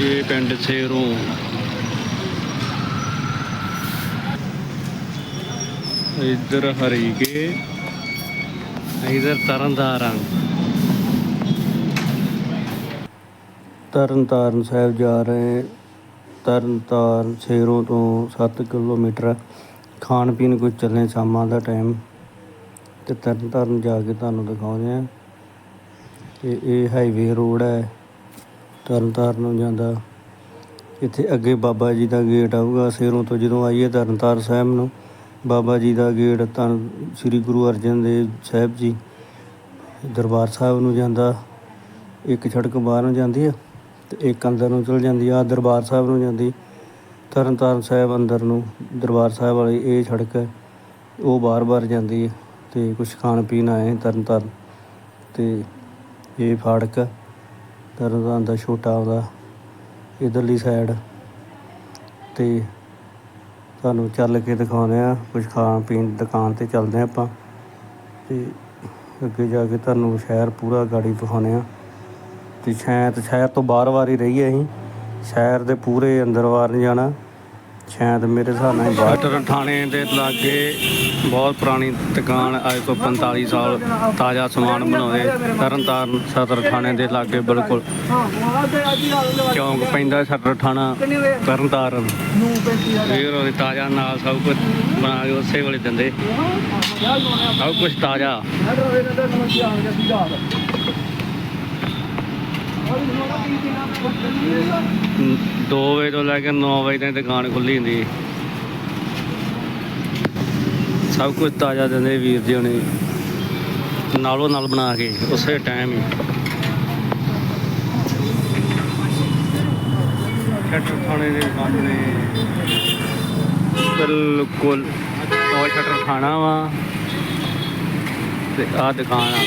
ਇਹ ਪਿੰਡ ਸੇਰੋਂ। ਇੱਧਰ ਹਰੀਕੇ, ਇੱਧਰ ਤਰਨਤਾਰਨ। ਤਰਨਤਾਰਨ ਸਾਹਿਬ ਜਾ ਰਹੇ ਤਰਨਤਾਰਨ ਸੇਰੋਂ ਤੋਂ 7 ਕਿਲੋਮੀਟਰ ਖਾਣ ਪੀਣ ਕੁਝ ਚੱਲੇ ਸ਼ਾਮਾਂ ਦਾ ਟਾਈਮ। ਤੇ ਤਰਨਤਾਰਨ ਜਾ ਕੇ ਤੁਹਾਨੂੰ ਦਿਖਾਉਂਦੇ ਆ ਤੇ ਇਹ ਹਾਈਵੇ ਰੋਡ ਹੈ। ਤਰਨਤਾਰਨ ਨੂੰ ਜਾਂਦਾ। ਇੱਥੇ ਅੱਗੇ ਬਾਬਾ ਜੀ ਦਾ ਗੇਟ ਆਊਗਾ ਸੇਰੋਂ ਤੋਂ ਜਦੋਂ ਆਈਏ ਤਰਨਤਾਰਨ ਸਾਹਿਬ ਨੂੰ ਬਾਬਾ ਜੀ ਦਾ ਗੇਟ ਤਾਂ ਸ੍ਰੀ ਗੁਰੂ ਅਰਜਨ ਦੇਵ ਸਾਹਿਬ ਜੀ ਦਰਬਾਰ ਸਾਹਿਬ ਨੂੰ ਜਾਂਦਾ। ਇੱਕ ਸੜਕ ਬਾਹਰ ਨੂੰ ਜਾਂਦੀ ਹੈ ਤੇ ਇੱਕ ਅੰਦਰ ਨੂੰ ਚਲ ਜਾਂਦੀ ਆ ਦਰਬਾਰ ਸਾਹਿਬ ਨੂੰ ਜਾਂਦੀ। ਤਰਨਤਾਰਨ ਸਾਹਿਬ ਅੰਦਰ ਨੂੰ ਦਰਬਾਰ ਸਾਹਿਬ ਵਾਲੀ ਇਹ ਸੜਕ ਹੈ ਉਹ ਬਾਰ-ਬਾਰ ਜਾਂਦੀ ਹੈ ਤੇ ਕੁਝ ਖਾਣ ਪੀਣ ਆਏ ਤਰਨਤਾਰਨ ਤੇ ਇਹ ਫਾੜਕ ਹੈ, ਤਰਨਤਾਰਨ ਦਾ ਛੋਟਾ ਆਉਂਦਾ ਇਧਰਲੀ ਸਾਈਡ ਤੇ ਤੁਹਾਨੂੰ ਚੱਲ ਕੇ ਦਿਖਾਉਂਦੇ ਆ ਕੁਝ ਖਾਣ ਪੀਣ ਦੀ ਦੁਕਾਨ ਤੇ ਚੱਲਦੇ ਆ ਆਪਾਂ ਤੇ ਅੱਗੇ ਜਾ ਕੇ ਤੁਹਾਨੂੰ ਸ਼ਹਿਰ ਪੂਰਾ ਗਾੜੀ ਵਿਖਾਉਂਦੇ ਆ ਤੇ ਸ਼ਾਇਦ ਸ਼ਹਿਰ ਤੋਂ ਬਾਹਰ ਵਾਰ ਹੀ ਰਹੀਏ ਅਸੀਂ, ਸ਼ਹਿਰ ਦੇ ਪੂਰੇ ਅੰਦਰ ਵਾਰ ਨਹੀਂ ਜਾਣਾ। ਸ਼ਾਇਦ ਮੇਰੇ ਹਿਸਾਬ ਨਾਲ ਬਾਟਰ ਥਾਣੇ ਦੇ ਲਾਗੇ ਬਹੁਤ ਪੁਰਾਣੀ ਦੁਕਾਨ ਅੱਜ ਤੋਂ 45 ਸਾਲ ਤਾਜ਼ਾ ਸਮਾਨ ਬਣਾਉਂਦੇ ਤਰਨਤਾਰਨ ਸਦਰ ਥਾਣੇ ਦੇ ਲਾਗੇ ਬਿਲਕੁਲ ਚੌਂਕ ਪੈਂਦਾ ਸਦਰ ਥਾਣਾ ਤਰਨਤਾਰਨ। ਫਿਰ ਉਹਦੇ ਤਾਜ਼ਾ ਨਾਲ ਸਭ ਕੁਝ ਬਣਾ ਕੇ ਉਸੇ ਵੇਲੇ ਦਿੰਦੇ। ਸਭ ਕੁਝ ਤਾਜ਼ਾ। 2 ਵਜੇ ਤੋਂ ਲੈ ਕੇ 9 ਵਜੇ ਤੱਕ ਦੁਕਾਨ ਖੁੱਲੀ ਹੁੰਦੀ। ਸਭ ਕੁਝ ਤਾਜ਼ਾ ਦਿੰਦੇ ਵੀਰ ਜੀ ਹੁਣੇ। ਨਾਲੋਂ ਨਾਲ ਬਣਾ ਕੇ, ਉਸੇ ਟਾਈਮ ਹੀ। ਸ਼ਟਰ ਥਾਣੇ ਦੇ ਨੇ। ਬਿਲਕੁਲ ਉਹ ਸ਼ਟਰ ਖਾਣਾ ਵਾ। ਤੇ ਆ ਦੁਕਾਨ ਆ।